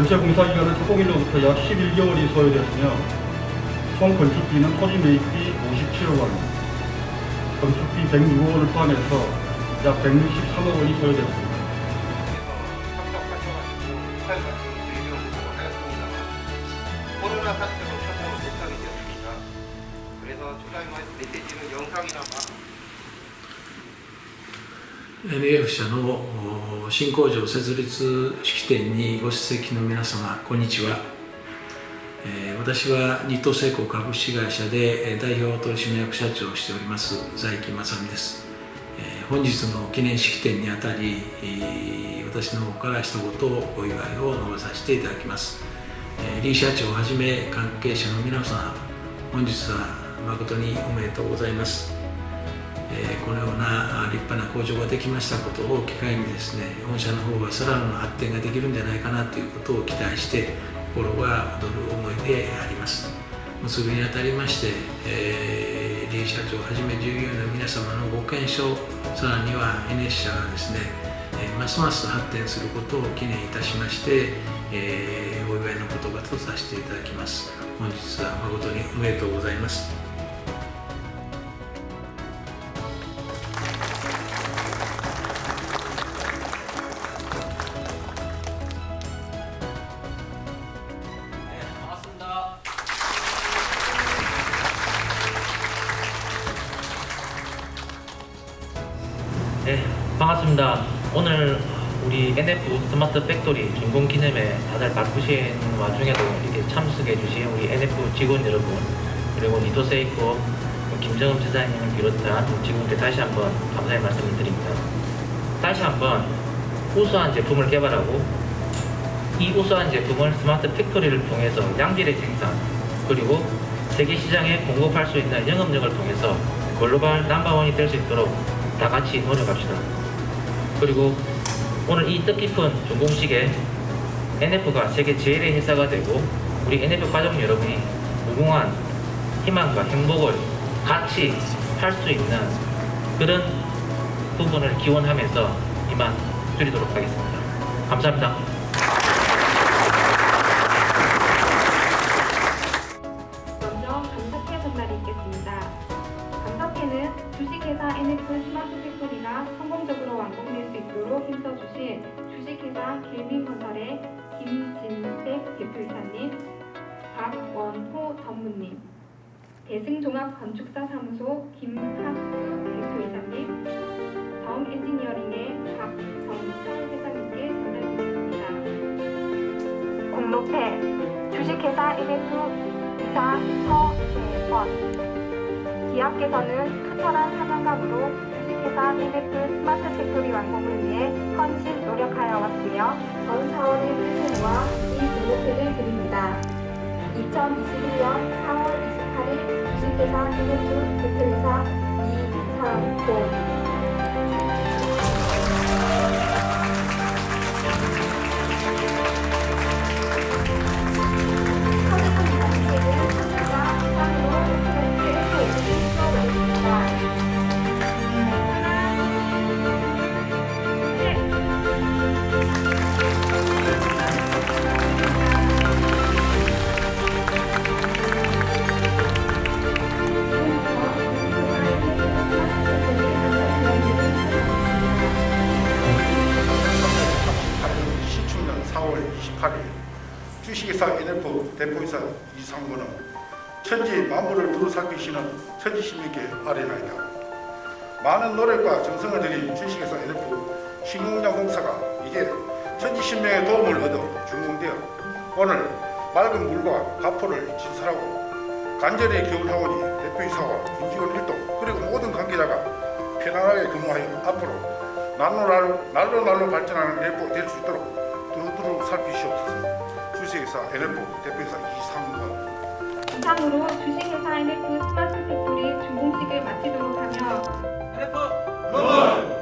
전체 공사 기간은 착공일로부터 약 11개월이 소요됐으며 총 건축비는 토지 매입비 57억 원, 건축비 106억 원을 포함해서 약 163억 원이 코로나 사태로 참석을 못하게 되었습니다. 그래서 축하의 메시지는 영상이나마 NF 社の新工場設立式典にご出席の皆様こんにちは、え私は日東製鋼株式会社で代表取締役社長をしております財木正美です、え本日の記念式典にあたり私の方から一言お祝いを述べさせていただきます、えー李社長をはじめ関係者の皆様本日は誠におめでとうございます。えこのような立派な工場ができましたことを機会にですね御社の方はさらなる発展ができるんじゃないかなということを期待して心が躍る思いであります。結びにあたりまして、えー、社長はじめ従業員の皆様のご健勝さらには NS 社がですね、えーますます発展することを記念いたしまして、えーお祝いの言葉とさせていただきます。本日は誠におめでとうございます。 네, 반갑습니다. 오늘 우리 NF 스마트 팩토리 준공 기념회 다들 바쁘신 와중에도 이렇게 참석해 주신 우리 NF 직원 여러분 그리고 니토세이코 김정은 지사님을 비롯한 직원들 다시 한번 감사의 말씀을 드립니다. 다시 한번 우수한 제품을 개발하고 이 우수한 제품을 스마트 팩토리를 통해서 양질의 생산 그리고 세계 시장에 공급할 수 있는 영업력을 통해서 글로벌 넘버원이 될 수 있도록 다 같이 노력합시다. 그리고 오늘 이 뜻깊은 준공식에 NF가 세계 제일의 회사가 되고 우리 NF 가족 여러분이 무궁한 희망과 행복을 같이 할 수 있는 그런 부분을 기원하면서 이만 드리도록 하겠습니다. 감사합니다. 회사 NF 스마트 팩토리가 성공적으로 완공될 수 있도록 힘써주신 주식회사 길민건설의 김진택 대표이사님, 박원호 전무님, 대승종합건축사 사무소 김학수 대표이사님, 정엔지니어링의 박정철 회장님께 전달드리겠습니다. 공로패 주식회사 NF 이사 서재원 기업께서는 투철한 사명감으로 주식회사 NF 스마트 팩토리 완공을 위해 헌신 노력하여 왔으며 전 사원의 모아 이 등록회를 드립니다. 2021년 4월 28일 주식회사 NF 대표이사 이상호 4월 28일 주식회사 NF 대표이사 이상무는 천지 만물을 두루 살피시는 천지 시민께 아뢰나이다. 많은 노력과 정성을 들인 주식회사 NF 신공장 공사가 이제 천지신명의 도움을 얻어 준공되어 오늘 맑은 물과 가포를 진설하고 간절히 기원하오니 대표이사와 임직원 일동 그리고 모든 관계자가 편안하게 근무하여 앞으로 날로 날로, 날로 날로 발전하는 NF 될수 있도록 두루두루 살피시옵소서 주식회사 NF 대표이사 이상권 이상으로 주식회사 NF 스마트 팩토리 준공식을 마치도록 하며 원!